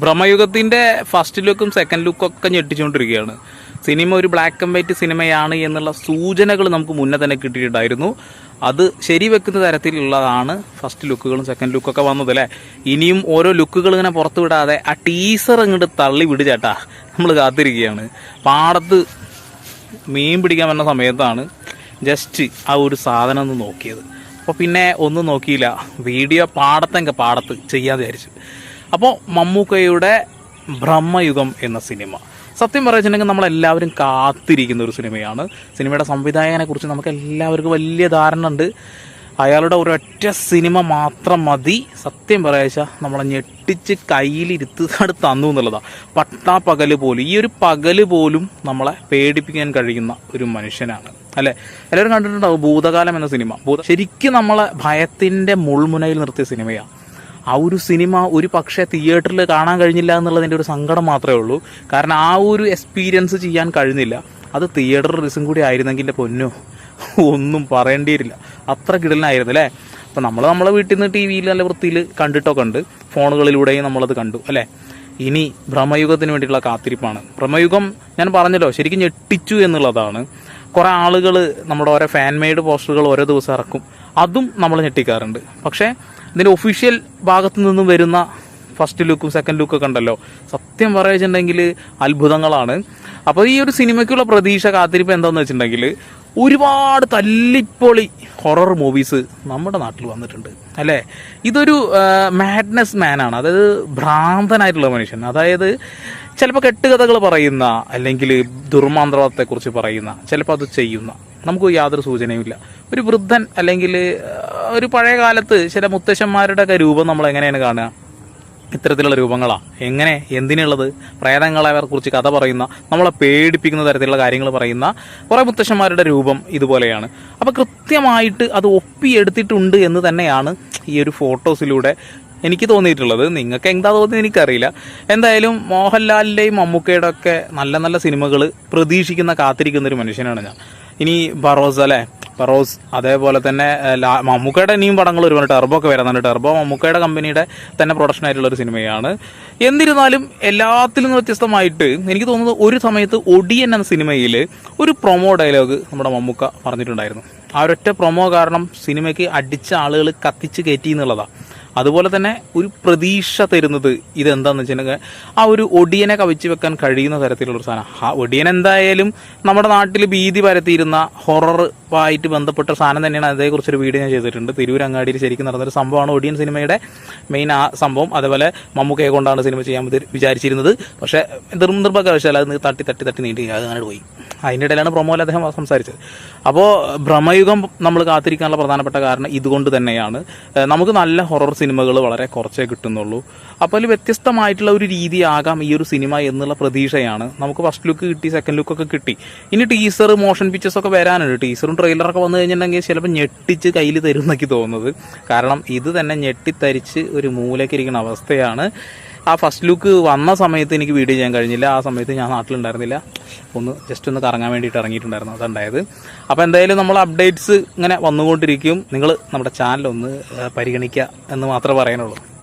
ഭ്രമയുഗത്തിന്റെ first ലുക്കും second ലുക്കും ഒക്കെ ഞെട്ടിച്ചുകൊണ്ടിരിക്കുകയാണ്. സിനിമ ഒരു ബ്ലാക്ക് ആൻഡ് വൈറ്റ് സിനിമയാണ് എന്നുള്ള സൂചനകൾ നമുക്ക് മുന്നേ തന്നെ കിട്ടിയിട്ടുണ്ടായിരുന്നു. അത് ശരിവെക്കുന്ന തരത്തിലുള്ളതാണ് ഫസ്റ്റ് ലുക്കുകളും സെക്കൻഡ് ലുക്കൊക്കെ വന്നത് അല്ലേ? ഇനിയും ഓരോ ലുക്കുകൾ ഇങ്ങനെ പുറത്തു വിടാതെ ആ ടീസർ ഇങ്ങോട്ട് തള്ളി വിട് ചേട്ടാ. നമ്മൾ കാത്തിരിക്കുകയാണ്. പാടത്ത് മീൻ പിടിക്കാൻ വന്ന സമയത്താണ് ജസ്റ്റ് ആ ഒരു സാധനം ഒന്ന് നോക്കിയത്. അപ്പോൾ പിന്നെ ഒന്നും നോക്കിയില്ല. വീഡിയോ പാടത്തെങ്ക പാടത്ത് ചെയ്യാതെ വിചാരിച്ചു. അപ്പോൾ മമ്മൂക്കയുടെ ബ്രഹ്മയുഗം എന്ന സിനിമ. സത്യം പറയുകയാണെങ്കിൽ നമ്മളെല്ലാവരും കാത്തിരിക്കുന്ന ഒരു സിനിമയാണ്. സിനിമയുടെ സംവിധായകനെ കുറിച്ച് നമുക്ക് എല്ലാവർക്കും വലിയ ധാരണ ഉണ്ട്. അയാളുടെ ഒരൊറ്റ സിനിമ മാത്രം മതി. സത്യം പറയാച്ച നമ്മളെ ഞെട്ടിച്ച് കയ്യിലിരുത്തുകാട് തന്നു എന്നുള്ളതാണ് പട്ടാ പകൽ പോലും ഈ ഒരു പകൽ പോലും നമ്മളെ പേടിപ്പിക്കാൻ കഴിയുന്ന ഒരു മനുഷ്യനാണ്. അല്ലെ? എല്ലാവരും കണ്ടിട്ടുണ്ടാവും ഭൂതകാലം എന്ന സിനിമ. ശരിക്കും നമ്മളെ ഭയത്തിന്റെ മുൾമുനയിൽ നിർത്തിയ സിനിമയാണ് ആ ഒരു സിനിമ ഒരു പക്ഷേ തിയേറ്ററിൽ കാണാൻ കഴിഞ്ഞില്ല എന്നുള്ളതിന്റെ ഒരു സങ്കടം മാത്രമേ ഉള്ളൂ. കാരണം ആ ഒരു എക്സ്പീരിയൻസ് ചെയ്യാൻ കഴിഞ്ഞില്ല. അത് തിയേറ്റർ റിസും കൂടി ആയിരുന്നെങ്കിൽ പൊന്നോ? ഒന്നും പറയേണ്ടിയില്ല അത്ര കിടലിനായിരുന്നു അല്ലേ? അപ്പം നമ്മൾ നമ്മളെ വീട്ടിൽ നിന്ന് ടി വിയിൽ നല്ല വൃത്തിയിൽ കണ്ടിട്ടൊക്കെ ഉണ്ട്. ഫോണുകളിലൂടെയും നമ്മളത് കണ്ടു അല്ലേ? ഇനി ഭ്രമയുഗത്തിന് വേണ്ടിയിട്ടുള്ള കാത്തിരിപ്പാണ്. ഭ്രമയുഗം ഞാൻ പറഞ്ഞല്ലോ ശരിക്കും ഞെട്ടിച്ചു എന്നുള്ളതാണ്. കുറേ ആളുകൾ നമ്മുടെ ഓരോ ഫാൻ മെയ്ഡ് പോസ്റ്ററുകൾ ഓരോ ദിവസം ഇറക്കും. അതും നമ്മൾ ഞെട്ടിക്കാറുണ്ട്. പക്ഷേ ഇതിന്റെ ഒഫീഷ്യൽ ഭാഗത്തു നിന്നും വരുന്ന ഫസ്റ്റ് ലുക്കും സെക്കൻഡ് ലുക്കൊക്കെ ഉണ്ടല്ലോ. സത്യം പറയുകയെന്നുണ്ടെങ്കിൽ അത്ഭുതങ്ങളാണ്. അപ്പോൾ ഈ ഒരു സിനിമയ്ക്കുള്ള പ്രതീക്ഷ കാത്തിരിപ്പ് എന്താണെന്ന് വെച്ചിട്ടുണ്ടെങ്കിൽ ഒരുപാട് തല്ലിപ്പൊളി ഹൊറർ മൂവീസ് നമ്മുടെ നാട്ടിൽ വന്നിട്ടുണ്ട്. അല്ലേ? ഇതൊരു മാഡ്നെസ് മാനാണ് അതായത് ഭ്രാന്തനായിട്ടുള്ള മനുഷ്യൻ. അതായത് ചിലപ്പോൾ കെട്ടുകഥകൾ പറയുന്ന അല്ലെങ്കിൽ ദുർമാന്ത്രവാദത്തെക്കുറിച്ച് പറയുന്ന ചിലപ്പോൾ അത് ചെയ്യുന്ന. നമുക്ക് യാതൊരു സൂചനയുമില്ല. ഒരു വൃദ്ധൻ അല്ലെങ്കിൽ ഒരു പഴയ കാലത്ത് ചില മുത്തശ്ശന്മാരുടെയൊക്കെ രൂപം നമ്മൾ എങ്ങനെയാണ് കാണുക? ഇത്തരത്തിലുള്ള രൂപങ്ങളാണ് എങ്ങനെ എന്തിനുള്ളത് പ്രേതങ്ങളെ കുറിച്ച് കഥ പറയുന്ന നമ്മളെ പേടിപ്പിക്കുന്ന തരത്തിലുള്ള കാര്യങ്ങൾ പറയുന്ന കുറേ മുത്തശ്ശന്മാരുടെ രൂപം ഇതുപോലെയാണ്. അപ്പോൾ കൃത്യമായിട്ട് അത് ഒപ്പിയെടുത്തിട്ടുണ്ട് എന്ന് തന്നെയാണ് ഈ ഒരു ഫോട്ടോസിലൂടെ എനിക്ക് തോന്നിയിട്ടുള്ളത്. നിങ്ങൾക്ക് എന്താ തോന്നുന്നത് എനിക്കറിയില്ല. എന്തായാലും മോഹൻലാലിന്റെയും മമ്മൂക്കയുടെ ഒക്കെ നല്ല നല്ല സിനിമകൾ പ്രതീക്ഷിക്കുന്ന കാത്തിരിക്കുന്ന ഒരു മനുഷ്യനാണ് ഞാൻ. ഇനി ബറോസ അല്ലേ? ബറോസ് അതേപോലെ തന്നെ മമ്മൂക്കയുടെ ഇനിയും പടങ്ങൾ ഒരുപാട് ടെർബോ ഒക്കെ വരുന്നുണ്ട്. ടെർബോ മമ്മൂക്കയുടെ കമ്പനിയുടെ തന്നെ പ്രൊഡക്ഷൻ ആയിട്ടുള്ള ഒരു സിനിമയാണ്. എന്നിരുന്നാലും എല്ലാത്തിലും വ്യത്യസ്തമായിട്ട് എനിക്ക് തോന്നുന്നത് ഒരു സമയത്ത് ഒടിയൻ എന്ന സിനിമയിൽ ഒരു പ്രൊമോ ഡയലോഗ് നമ്മുടെ മമ്മൂക്ക പറഞ്ഞിട്ടുണ്ടായിരുന്നു. ആ ഒരൊറ്റ പ്രൊമോ കാരണം സിനിമയ്ക്ക് അടിച്ച ആളുകൾ കത്തിച്ച് കയറ്റി എന്നുള്ളതാണ് അതുപോലെ തന്നെ ഒരു പ്രതീക്ഷ തരുന്നത് ഇതെന്താന്ന് വെച്ചിട്ടുണ്ടെങ്കിൽ ആ ഒരു ഒടിയനെ കവിച്ച് വെക്കാൻ കഴിയുന്ന തരത്തിലുള്ള ഒരു സാധനം. ആ ഒടിയൻ എന്തായാലും നമ്മുടെ നാട്ടിൽ ഭീതി പരത്തിയിരുന്ന ഹൊറർ ആയിട്ട് ബന്ധപ്പെട്ട സാധനം തന്നെയാണ് അതേക്കുറിച്ചൊരു വീഡിയോ ഞാൻ ചെയ്തിട്ടുണ്ട്. തിരൂരങ്ങാടിയിൽ ശരിക്കും നടന്നൊരു സംഭവമാണ് ഒടിയൻ സിനിമയുടെ മെയിൻ ആ സംഭവം. അതേപോലെ മമ്മൂക്കയെ കൊണ്ടാണ് സിനിമ ചെയ്യാൻ വിചാ- വിചാരിച്ചിരുന്നത്. പക്ഷേ നിർഭാഗ്യവശാൽ അത് തട്ടി തട്ടി തട്ടി നീട്ടി. അങ്ങനെ പോയി. അതിന്റെ ഇടയിലാണ് പ്രൊമോയിൽ അദ്ദേഹം സംസാരിച്ചത്. അപ്പോൾ ഭ്രമയുഗം നമ്മൾ കാത്തിരിക്കാനുള്ള പ്രധാനപ്പെട്ട കാരണം ഇതുകൊണ്ട് തന്നെയാണ്. നമുക്ക് നല്ല ഹൊറർ സിനിമകൾ വളരെ കുറച്ചേ കിട്ടുന്നുള്ളൂ. അപ്പോൾ അതിൽ വ്യത്യസ്തമായിട്ടുള്ള ഒരു രീതിയാകാം ഈ ഒരു സിനിമ എന്നുള്ള പ്രതീക്ഷയാണ്. നമുക്ക് ഫസ്റ്റ് ലുക്ക് കിട്ടി സെക്കൻഡ് ലുക്കൊക്കെ കിട്ടി. ഇനി ടീസർ മോഷൻ പിക്ചേഴ്സൊക്കെ വരാനുണ്ട്. ടീസറും ട്രെയിലറൊക്കെ വന്നു കഴിഞ്ഞിട്ടുണ്ടെങ്കിൽ ചിലപ്പോൾ ഞെട്ടിച്ച് കയ്യിൽ തരുന്നൊക്കെ തോന്നുന്നത്. കാരണം ഇത് തന്നെ ഞെട്ടിത്തരിച്ച് ഒരു മൂലക്കിരിക്കുന്ന അവസ്ഥയാണ്. ആ ഫസ്റ്റ് ലുക്ക് വന്ന സമയത്ത് എനിക്ക് വീഡിയോ ചെയ്യാൻ കഴിഞ്ഞില്ല. ആ സമയത്ത് ഞാൻ നാട്ടിലുണ്ടായിരുന്നില്ല. ഒന്ന് ജസ്റ്റ് ഒന്ന് കറങ്ങാൻ വേണ്ടിയിട്ട് ഇറങ്ങിയിട്ടുണ്ടായിരുന്നു. അതുണ്ടായത്. അപ്പോൾ എന്തായാലും നമ്മൾ അപ്ഡേറ്റ്സ് ഇങ്ങനെ വന്നുകൊണ്ടിരിക്കും. നിങ്ങൾ നമ്മുടെ ഏഹ്, പരിഗണിക്കുക എന്ന് മാത്രമേ പറയാനുള്ളൂ.